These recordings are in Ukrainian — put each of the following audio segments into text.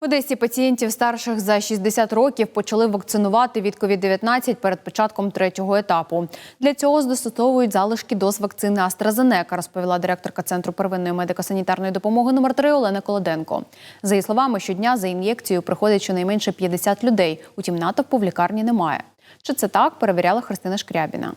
В Одесі пацієнтів старших за 60 років почали вакцинувати від COVID-19 перед початком третього етапу. Для цього застосовують залишки доз вакцини AstraZeneca, розповіла директорка Центру первинної медико-санітарної допомоги номер 3 Олена Колоденко. За її словами, щодня за ін'єкцією приходить щонайменше 50 людей. Утім, натовпу в лікарні немає. Чи це так, перевіряла Христина Шкрябіна.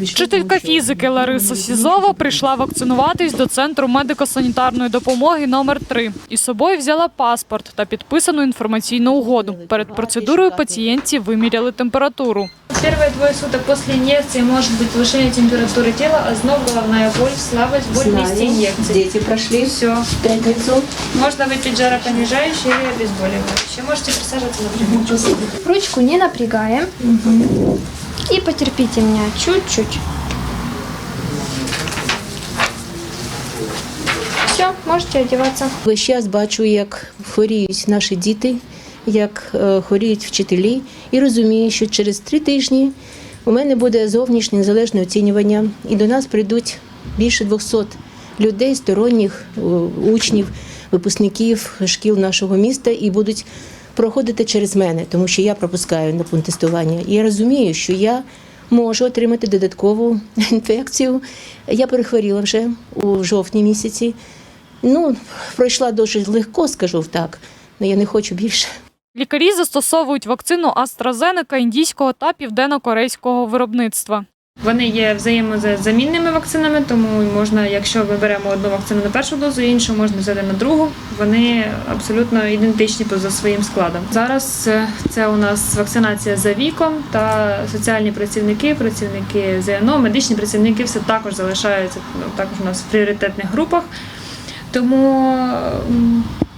Вчителька фізики Лариса Сізова прийшла вакцинуватись до центру медико-санітарної допомоги номер 3 Із собою взяла паспорт та підписану інформаційну угоду. Перед процедурою пацієнтці виміряли температуру. Первые двое суток после инъекции может быть повышение температуры тела, озноб, головная боль, слабость, боль вместе Знаю. инъекции. Дети прошли Все. в пятницу. Можно выпить жаропонижающее или обезболивающее. Можете присаживаться на Ручку не напрягаем. И потерпите меня чуть-чуть. Все, можете одеваться. Весь час бачу, як хворіють наші діти, як е, хворіють вчителі, і розумію, що через три тижні у мене буде зовнішнє незалежне оцінювання, і до нас прийдуть більше 200 людей, сторонніх учнів, випускників шкіл нашого міста, і будуть проходити через мене, тому що я пропускаю на пункт тестування. І я розумію, що я можу отримати додаткову інфекцію. Я перехворіла вже у жовтні місяці. Ну, пройшла дуже легко, скажу так, але я не хочу більше. Лікарі застосовують вакцину AstraZeneca індійського та південно-корейського виробництва. Вони є взаємозамінними вакцинами, тому можна, якщо ми беремо одну вакцину на першу дозу, іншу можна взяти на другу. Вони абсолютно ідентичні за своїм складом. Зараз е, це у нас вакцинація за віком та соціальні працівники, працівники ЗНО, медичні працівники все також залишаються ну, також у нас в пріоритетних групах. Тому,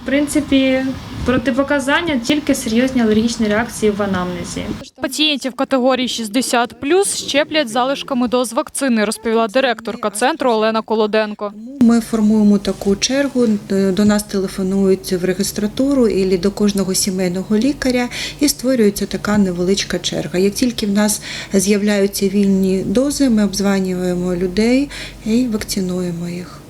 в принципі, протипоказання тільки серйозні алергічні реакції в анамнезі. Пацієнтів категорії 60 щеплять залишками доз вакцини, розповіла директорка центру Олена Колоденко. Ми формуємо таку чергу. До нас телефонують в регістратуру і до кожного сімейного лікаря, і створюється така невеличка черга. Як тільки в нас з'являються вільні дози, ми обзванюємо людей і вакцинуємо їх.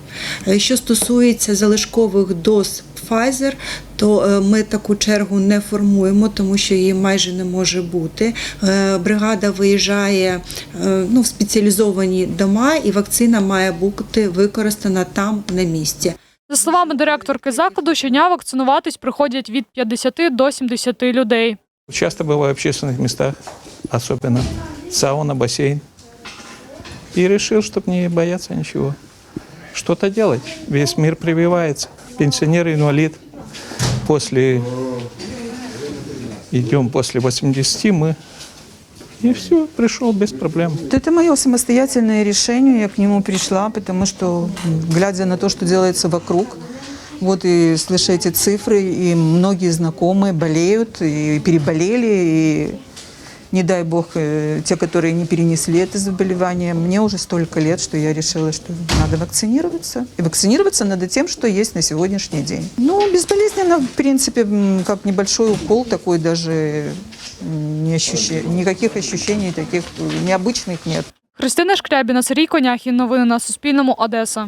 Е, Що стосується залишкових доз Pfizer, то е, ми таку чергу не формуємо, тому що її майже не може бути. Е, Бригада виїжджає е, ну, в спеціалізовані дома, і вакцина має бути використана там на місці. За словами директорки закладу, щодня вакцинуватись приходять від 50 до 70 людей. Часто бываю в общественных местах, особенно сауна, бассейн. И решил, чтобы не бояться ничего. Что-то делать. Весь мир прививается. Пенсионер, инвалид. После идем после 80 мы. И все, пришел без проблем. Это мое самостоятельное решение, я к нему пришла, потому что, глядя на то, что делается вокруг, вот и слыша эти цифры, и многие знакомые болеют, и переболели, и не дай бог, э, те, которые не перенесли это заболевание. Мне уже столько лет, что я решила, что надо вакцинироваться. И вакцинироваться надо тем, что есть на сегодняшний день. Ну, безболезненно, в принципе, м, как небольшой укол такой даже м, не ощуща... никаких ощущений таких э, необычных нет. Христина Шкрябіна, Сергій Коняхін. Новини на Суспільному. Одеса.